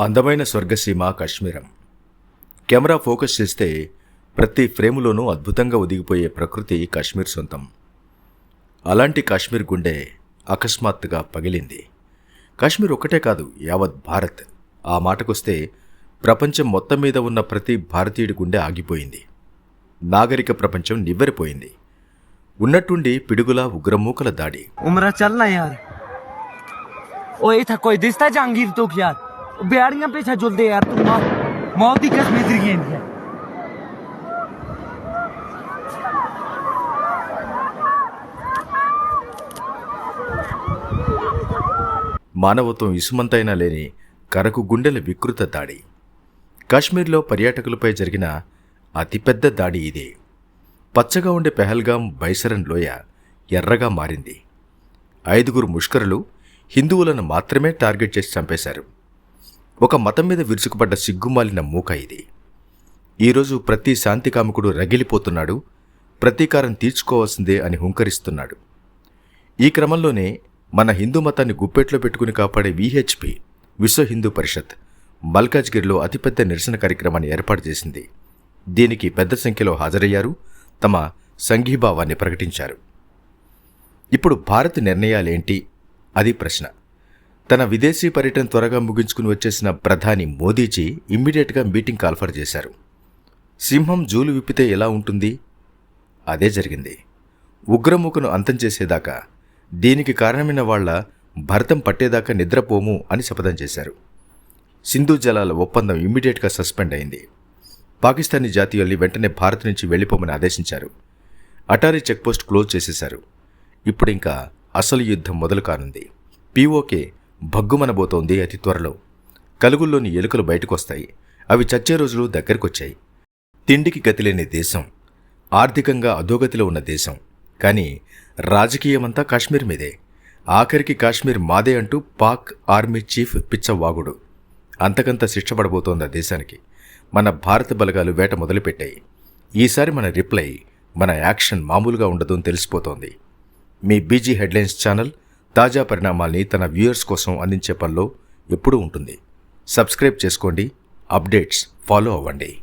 అందమైన Swargaseema కాశ్మీరం. Camera focus చేస్తే ప్రతి ఫ్రేములోనూ అద్భుతంగా ఒదిగిపోయే ప్రకృతి కాశ్మీర్ సొంతం. అలాంటి కాశ్మీర్ గుండె అకస్మాత్తుగా పగిలింది. కాశ్మీర్ ఒక్కటే కాదు యావత్ భారత్. ఆ మాటకొస్తే ప్రపంచం మొత్తం మీద ఉన్న ప్రతి భారతీయుడి గుండె ఆగిపోయింది. నాగరిక ప్రపంచం నివ్వెరిపోయింది. ఉన్నట్టుండి పిడుగుల ఉగ్రమూకల దాడి. ఉమరా చల్లా యార్. ఓ ఇథా కోయి దిస్తా జాంగీర్ తోక్ యార్. बिहारियां पीछे जुलदे यार तू मौ, मौत की कसम इधर गेंद है మానవత్వం ఇసుమంతైనా లేని కరకు గుండెల వికృత దాడి కాశ్మీర్లో పర్యాటకులపై జరిగిన అతిపెద్ద దాడి ఇదే పచ్చగా ఉండే పెహల్గాం బైసరన్ లోయ ఎర్రగా మారింది ఐదుగురు ముష్కరులు హిందువులను మాత్రమే టార్గెట్ చేసి చంపేశారు ఒక మతం మీద విరుచుకుపడ్డ సిగ్గుమాలిన మూక ఇది. ఈరోజు ప్రతి శాంతికాముకుడు రగిలిపోతున్నాడు ప్రతీకారం తీర్చుకోవాల్సిందే అని హుంకరిస్తున్నాడు. ఈ క్రమంలోనే మన హిందూ మతాన్ని గుప్పెట్లో పెట్టుకుని కాపాడే విహెచ్పి విశ్వ హిందూ పరిషత్ మల్కాజ్గిరిలో అతిపెద్ద నిరసన కార్యక్రమాన్ని ఏర్పాటు చేసింది. దీనికి పెద్ద సంఖ్యలో హాజరయ్యారు తమ సంఘీభావాన్ని ప్రకటించారు. ఇప్పుడు భారత్ నిర్ణయాలేంటి? అది ప్రశ్న. తన విదేశీ పర్యటన త్వరగా ముగించుకుని వచ్చేసిన ప్రధాని మోదీజీ ఇమ్మీడియట్గా మీటింగ్ కాల్ఫర్ చేశారు. సింహం జూలు విప్పితే ఎలా ఉంటుంది? అదే జరిగింది. ఉగ్రముఖను అంతం చేసేదాకా దీనికి కారణమైన వాళ్ళ భరతం పట్టేదాకా నిద్రపోము అని శపథం చేశారు. సింధు జలాల ఒప్పందం ఇమ్మీడియట్గా సస్పెండ్ అయింది. పాకిస్తానీ జాతీయుల్ని వెంటనే భారత్ నుంచి వెళ్ళిపోమని ఆదేశించారు. అటారీ చెక్పోస్ట్ క్లోజ్ చేసేశారు. ఇప్పుడింకా అసలు యుద్ధం మొదలు కానుంది. పీఓకే భగ్గుమనబోతోంది అతి త్వరలో. కలుగుల్లోని ఎలుకలు బయటకొస్తాయి. అవి చచ్చే రోజులు దగ్గరకొచ్చాయి. తిండికి గతిలేని దేశం. ఆర్థికంగా అధోగతిలో ఉన్న దేశం. కానీ రాజకీయమంతా కాశ్మీర్ మీదే. ఆఖరికి కాశ్మీర్ మాదే అంటూ పాక్ ఆర్మీ చీఫ్ పిచ్చవాగుడు అంతకంత శిక్ష పడబోతోంది ఆ దేశానికి. మన భారత బలగాలు వేట మొదలుపెట్టాయి. ఈసారి మన రిప్లై మన యాక్షన్ మామూలుగా ఉండదు అని తెలిసిపోతోంది. మీ బీజీ హెడ్లైన్స్ ఛానల్ తాజా పరిణామాల్ని తన వ్యూయర్స్ కోసం అందించే పనిలో ఎప్పుడూ ఉంటుంది. సబ్స్క్రైబ్ చేసుకోండి. అప్డేట్స్ ఫాలో అవ్వండి.